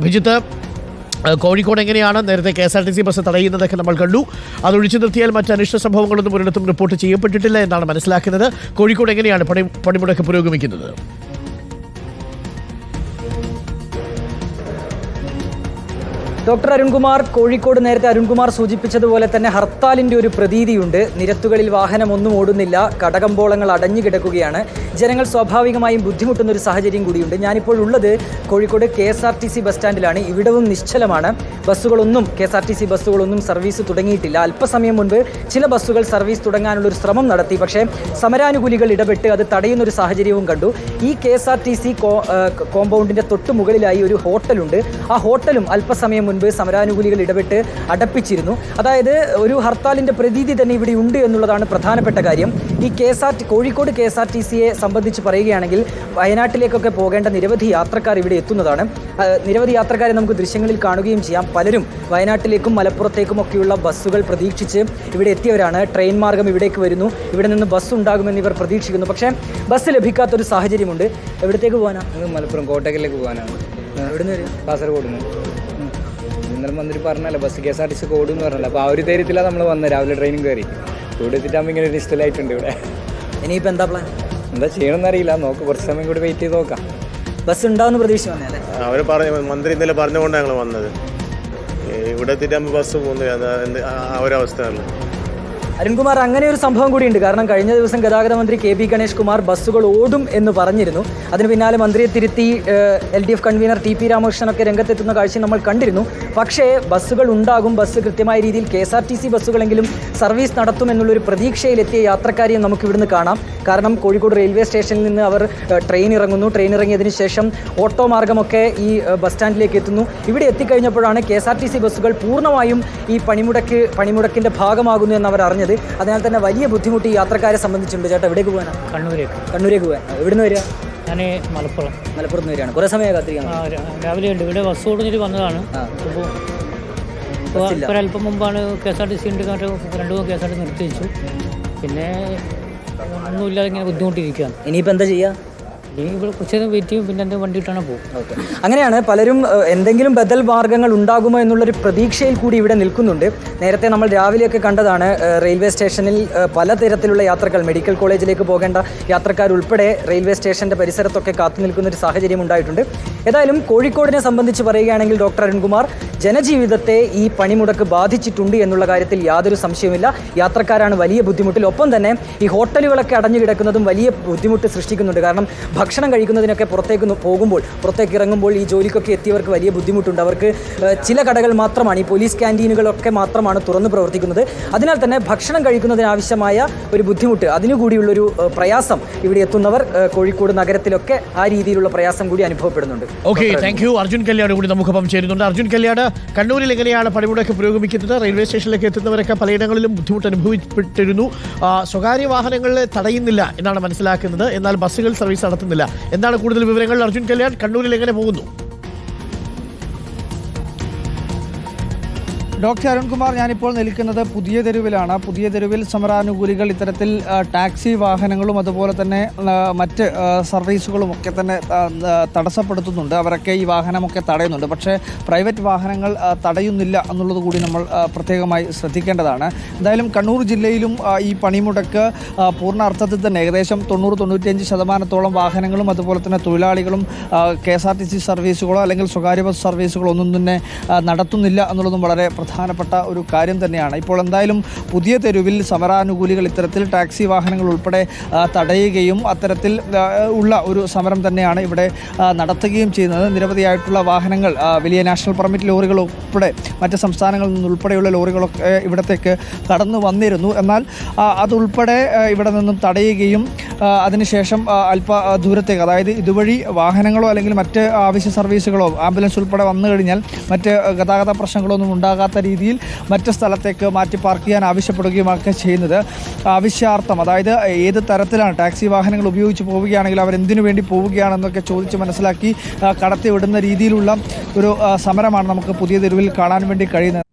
അഭിജിത്ത് കോഴിക്കോട് എങ്ങനെയാണ് നേരത്തെ K S R T C bus തടയുന്നതൊക്കെ നമ്മൾ കണ്ടു. അത് ഒഴിച്ചു നിർത്തിയാൽ മറ്റ് അനിഷ്ട സംഭവങ്ങളൊന്നും ഒരിടത്തും റിപ്പോർട്ട് ചെയ്യപ്പെട്ടിട്ടില്ല എന്നാണ് മനസ്സിലാക്കുന്നത്. കോഴിക്കോട് എങ്ങനെയാണ് പണി പണിമുടക്ക് പുരോഗമിക്കുന്നത്? ഡോക്ടർ അരുൺകുമാർ കോഴിക്കോട് നേരത്തെ അരുൺകുമാർ സൂചിപ്പിച്ചതുപോലെ തന്നെ ഹർത്താലിന്റെ ഒരു പ്രതീതിയുണ്ട്. നിരത്തുകളിൽ വാഹനം ഒന്നും ഓടുന്നില്ല. കടകമ്പോളങ്ങൾ അടഞ്ഞു കിടക്കുകയാണ്. ജനങ്ങൾ സ്വാഭാവികമായും ബുദ്ധിമുട്ടുന്ന ഒരു സാഹചര്യം കൂടിയുണ്ട്. ഞാനിപ്പോൾ ഉള്ളത് Kozhikode K S R T C bus സ്റ്റാൻഡിലാണ്. ഇവിടവും നിശ്ചലമാണ്. ബസ്സുകളൊന്നും K S R T C ബസ്സുകളൊന്നും service തുടങ്ങിയിട്ടില്ല. അല്പസമയം മുൻപ് ചില ബസ്സുകൾ സർവീസ് തുടങ്ങാനുള്ള ഒരു ശ്രമം നടത്തി. പക്ഷേ സമരാനുകൂലികൾ ഇടപെട്ട് അത് തടയുന്ന ഒരു സാഹചര്യവും കണ്ടു. ഈ K S R T C കോമ്പൗണ്ടിന്റെ തൊട്ട് മുകളിലായി ഒരു ഹോട്ടലുണ്ട്. ആ ഹോട്ടലും അല്പസമയം മുൻപ് സമരാനുകൂലികൾ ഇടപെട്ട് അടപ്പിച്ചിരുന്നു. അതായത് ഒരു ഹർത്താലിന്റെ പ്രതീതി തന്നെ ഇവിടെ ഉണ്ട് എന്നുള്ളതാണ് പ്രധാനപ്പെട്ട കാര്യം. ഈ K S R T Kozhikode K S R T സിയെ സംബന്ധിച്ച് പറയുകയാണെങ്കിൽ വയനാട്ടിലേക്കൊക്കെ പോകേണ്ട നിരവധി യാത്രക്കാർ ഇവിടെ എത്തുന്നതാണ്. നിരവധി യാത്രക്കാരെ നമുക്ക് ദൃശ്യങ്ങളിൽ കാണുകയും ചെയ്യാം. പലരും വയനാട്ടിലേക്കും മലപ്പുറത്തേക്കും ഒക്കെയുള്ള ബസ്സുകൾ പ്രതീക്ഷിച്ച് ഇവിടെ എത്തിയവരാണ്. ട്രെയിൻ മാർഗം ഇവിടേക്ക് വരുന്നു. ഇവിടെ നിന്ന് ബസ് ഉണ്ടാകുമെന്ന് ഇവർ പ്രതീക്ഷിക്കുന്നു. പക്ഷേ ബസ് ലഭിക്കാത്തൊരു സാഹചര്യമുണ്ട്. എവിടത്തേക്ക് പോകാനാണ് മലപ്പുറം കോട്ടക്കലിലേക്ക് പോകാനാണ്. എവിടുന്ന് നിന്ന് കാസർഗോഡ് നിന്ന് ഇന്നലെ മന്ത്രി പറഞ്ഞല്ലോ bus K S R T C code എന്ന് പറഞ്ഞല്ലോ. അപ്പോൾ ആ ഒരു ധൈര്യത്തിലാണ് നമ്മൾ വന്നത് രാവിലെ ട്രെയിനും കയറി കൂടെ എത്തിയിട്ടാകുമ്പോൾ ഇങ്ങനെ ഒരു ഇഷ്ടലായിട്ടുണ്ട് ഇവിടെ. ഇനിയിപ്പോൾ എന്താ പ്ലാൻ എന്താ ചെയ്യണമെന്ന് അറിയില്ല. നോക്ക് കുറച്ച് സമയം കൂടി വെയിറ്റ് ചെയ്ത് നോക്കാം. ബസ് ഉണ്ടാവുന്ന പ്രതീക്ഷ വന്നേ അവർ പറഞ്ഞു മന്ത്രി ഇന്നലെ പറഞ്ഞുകൊണ്ടാണ് ഞങ്ങൾ വന്നത്. ഇവിടെ എത്തിയിട്ടാകുമ്പോൾ ബസ് പോകുന്നില്ല ആ ആ ഒരവസ്ഥയാണ് അരുൺകുമാർ അങ്ങനെ ഒരു സംഭവം കൂടിയുണ്ട്. കാരണം കഴിഞ്ഞ ദിവസം ഗതാഗത മന്ത്രി കെ പി ഗണേഷ് കുമാർ ബസ്സുകൾ ഓടും എന്ന് പറഞ്ഞിരുന്നു. അതിന് പിന്നാലെ മന്ത്രിയെ തിരുത്തി L D F convener T P രാമകൃഷ്ണനൊക്കെ രംഗത്തെത്തുന്ന കാഴ്ച നമ്മൾ കണ്ടിരുന്നു. പക്ഷേ ബസ്സുകൾ ഉണ്ടാകും ബസ് കൃത്യമായ രീതിയിൽ K S R T C ബസ്സുകളെങ്കിലും service നടത്തുമെന്നുള്ളൊരു പ്രതീക്ഷയിലെത്തിയ യാത്രക്കാരെയും നമുക്ക് ഇവിടുന്ന് കാണാം. കാരണം കോഴിക്കോട് റെയിൽവേ സ്റ്റേഷനിൽ നിന്ന് അവർ ട്രെയിൻ ഇറങ്ങുന്നു. ട്രെയിൻ ഇറങ്ങിയതിന് ശേഷം ഓട്ടോ മാർഗമൊക്കെ ഈ ബസ് സ്റ്റാൻഡിലേക്ക് എത്തുന്നു. ഇവിടെ എത്തിക്കഴിഞ്ഞപ്പോഴാണ് K S R T C ബസ്സുകൾ പൂർണമായും ഈ പണിമുടക്ക് പണിമുടക്കിന്റെ ഭാഗമാകുന്നു എന്ന് അവർ അറിഞ്ഞത് അതിനാൽ തന്നെ വലിയ ബുദ്ധിമുട്ട് ഈ യാത്രക്കാരെ സംബന്ധിച്ചുണ്ട് ചേട്ടാ. എവിടേക്ക് പോകാനാണ് കണ്ണൂരേക്ക്. കണ്ണൂരേക്ക് പോകാൻ. എവിടുന്ന് വരിക? ഞാൻ മലപ്പുറം. മലപ്പുറത്ത് നിന്ന് വരികയാണ്. കുറേ സമയം കാത്തിരിക്കാൻ ആ, രാവിലെ ഉണ്ട്. ഇവിടെ ബസ് ഓടുന്നിട്ട് വന്നതാണ്. അപ്പോൾ. ഒരല്പം മുമ്പാണ് K S R T C ഉണ്ട് രണ്ടു കെ എസ് ആർ ടി നിർത്തി വെച്ചു പിന്നെ ഒന്നുമില്ലാതെ ഇങ്ങനെ ബുദ്ധിമുട്ടിരിക്കുകയാണ്. ഇനിയിപ്പോൾ എന്താ ചെയ്യുക പിന്നെ പോകും അങ്ങനെയാണ് പലരും എന്തെങ്കിലും ബദൽ മാർഗങ്ങൾ ഉണ്ടാകുമോ എന്നുള്ളൊരു പ്രതീക്ഷയിൽ കൂടി ഇവിടെ നിൽക്കുന്നുണ്ട്. നേരത്തെ നമ്മൾ രാവിലെയൊക്കെ കണ്ടതാണ് റെയിൽവേ സ്റ്റേഷനിൽ പലതരത്തിലുള്ള യാത്രകൾ മെഡിക്കൽ കോളേജിലേക്ക് പോകേണ്ട യാത്രക്കാരുൾപ്പെടെ റെയിൽവേ സ്റ്റേഷന്റെ പരിസരത്തൊക്കെ കാത്തു നിൽക്കുന്ന ഒരു സാഹചര്യം ഉണ്ടായിട്ടുണ്ട്. ഏതായാലും കോഴിക്കോടിനെ സംബന്ധിച്ച് പറയുകയാണെങ്കിൽ ഡോക്ടർ അരുൺകുമാർ ജനജീവിതത്തെ ഈ പണിമുടക്ക് ബാധിച്ചിട്ടുണ്ട് എന്നുള്ള കാര്യത്തിൽ യാതൊരു സംശയവുമില്ല. യാത്രക്കാരാണ് വലിയ ബുദ്ധിമുട്ടിൽ. ഒപ്പം തന്നെ ഈ ഹോട്ടലുകളൊക്കെ അടഞ്ഞു കിടക്കുന്നതും വലിയ ബുദ്ധിമുട്ട് സൃഷ്ടിക്കുന്നുണ്ട്. കാരണം ഭക്ഷണം കഴിക്കുന്നതിനൊക്കെ പുറത്തേക്ക് പോകുമ്പോൾ പുറത്തേക്ക് ഇറങ്ങുമ്പോൾ ഈ ജോലിക്കൊക്കെ എത്തിയവർക്ക് വലിയ ബുദ്ധിമുട്ടുണ്ട്. അവർക്ക് ചില കടകൾ മാത്രമാണ് ഈ പോലീസ് ക്യാന്റീനുകളൊക്കെ മാത്രമാണ് തുറന്നു പ്രവർത്തിക്കുന്നത്. അതിനാൽ തന്നെ ഭക്ഷണം കഴിക്കുന്നതിനാവശ്യമായ ഒരു ബുദ്ധിമുട്ട് അതിനുകൂടിയുള്ളൊരു പ്രയാസം ഇവിടെ എത്തുന്നവർ കോഴിക്കോട് നഗരത്തിലൊക്കെ ആ രീതിയിലുള്ള പ്രയാസം കൂടി അനുഭവപ്പെടുന്നുണ്ട്. Okay thank you Arjun Kalyad കൂടി നമുക്കൊപ്പം ചേരുന്നുണ്ട് അർജുൻ കല്യാട് കണ്ണൂരിൽ എങ്ങനെയാണ് പണിമുടക്ക് പുരോഗമിക്കുന്നത്? റെയിൽവേ സ്റ്റേഷനിലേക്ക് എത്തുന്നവരൊക്കെ പലയിടങ്ങളിലും ബുദ്ധിമുട്ട് അനുഭവപ്പെട്ടിരുന്നു സ്വകാര്യ വാഹനങ്ങളെ തടയുന്നില്ല എന്നാണ് മനസ്സിലാക്കുന്നത്. എന്നാൽ ബസ്സുകൾ സർവീസ് നടത്തുന്നില്ല. എന്താണ് കൂടുതൽ വിവരങ്ങൾ അർജുൻ കല്യാൺ? കണ്ണൂരിൽ എങ്ങനെ പോകുന്നു? ഡോക്ടർ അരുൺകുമാർ ഞാനിപ്പോൾ നിൽക്കുന്നത് പുതിയ തെരുവിലാണ്. പുതിയ തെരുവിൽ സമരാനുകൂലികൾ ഇത്തരത്തിൽ ടാക്സി വാഹനങ്ങളും അതുപോലെ തന്നെ മറ്റ് സർവീസുകളും ഒക്കെ തന്നെ തടസ്സപ്പെടുത്തുന്നുണ്ട്. അവരൊക്കെ ഈ വാഹനമൊക്കെ തടയുന്നുണ്ട്. പക്ഷേ പ്രൈവറ്റ് വാഹനങ്ങൾ തടയുന്നില്ല എന്നുള്ളത് കൂടി നമ്മൾ പ്രത്യേകമായി ശ്രദ്ധിക്കേണ്ടതാണ്. എന്തായാലും കണ്ണൂർ ജില്ലയിലും ഈ പണിമുടക്ക് പൂർണ അർത്ഥത്തിൽ തന്നെ ഏകദേശം തൊണ്ണൂറ് തൊണ്ണൂറ്റിയഞ്ച് ശതമാനത്തോളം വാഹനങ്ങളും അതുപോലെ തന്നെ തൊഴിലാളികളും K S R T C സർവീസുകളോ അല്ലെങ്കിൽ സ്വകാര്യ ബസ് സർവീസുകളോ ഒന്നും തന്നെ നടത്തുന്നില്ല എന്നുള്ളതും വളരെ പ്രധാനപ്പെട്ട ഒരു കാര്യം തന്നെയാണ്. ഇപ്പോൾ എന്തായാലും പുതിയ തെരുവിൽ സമരാനുകൂലികൾ ഇത്തരത്തിൽ ടാക്സി വാഹനങ്ങൾ ഉൾപ്പെടെ തടയുകയും അത്തരത്തിൽ ഉള്ള ഒരു സമരം തന്നെയാണ് ഇവിടെ നടത്തുകയും ചെയ്യുന്നത്. നിരവധിയായിട്ടുള്ള വാഹനങ്ങൾ വലിയ നാഷണൽ പെർമിറ്റ് ലോറികൾ ഉൾപ്പെടെ മറ്റ് സംസ്ഥാനങ്ങളിൽ നിന്നുൾപ്പെടെയുള്ള ലോറികളൊക്കെ ഇവിടത്തേക്ക് കടന്നു വന്നിരുന്നു. എന്നാൽ അതുൾപ്പെടെ ഇവിടെ നിന്നും തടയുകയും അതിനുശേഷം അല്പ ദൂരത്തേക്ക് അതായത് ഇതുവഴി വാഹനങ്ങളോ അല്ലെങ്കിൽ മറ്റ് ആവശ്യ സർവീസുകളോ ആംബുലൻസ് ഉൾപ്പെടെ വന്നു കഴിഞ്ഞാൽ മറ്റ് ഗതാഗത പ്രശ്നങ്ങളൊന്നും ഉണ്ടാകാത്ത രീതിയിൽ മറ്റ് സ്ഥലത്തേക്ക് മാറ്റി പാർക്ക് ചെയ്യാൻ ആവശ്യപ്പെടുകയുമൊക്കെ ചെയ്യുന്നത് ആവശ്യാർത്ഥം അതായത് ഏത് തരത്തിലാണ് ടാക്സി വാഹനങ്ങൾ ഉപയോഗിച്ച് പോവുകയാണെങ്കിൽ അവരെന്തിനു വേണ്ടി പോവുകയാണെന്നൊക്കെ ചോദിച്ച് മനസ്സിലാക്കി കടത്തിവിടുന്ന രീതിയിലുള്ള ഒരു സമരമാണ് നമുക്ക് പുതിയ തെരുവിൽ കാണാൻ വേണ്ടി കഴിയുന്നത്.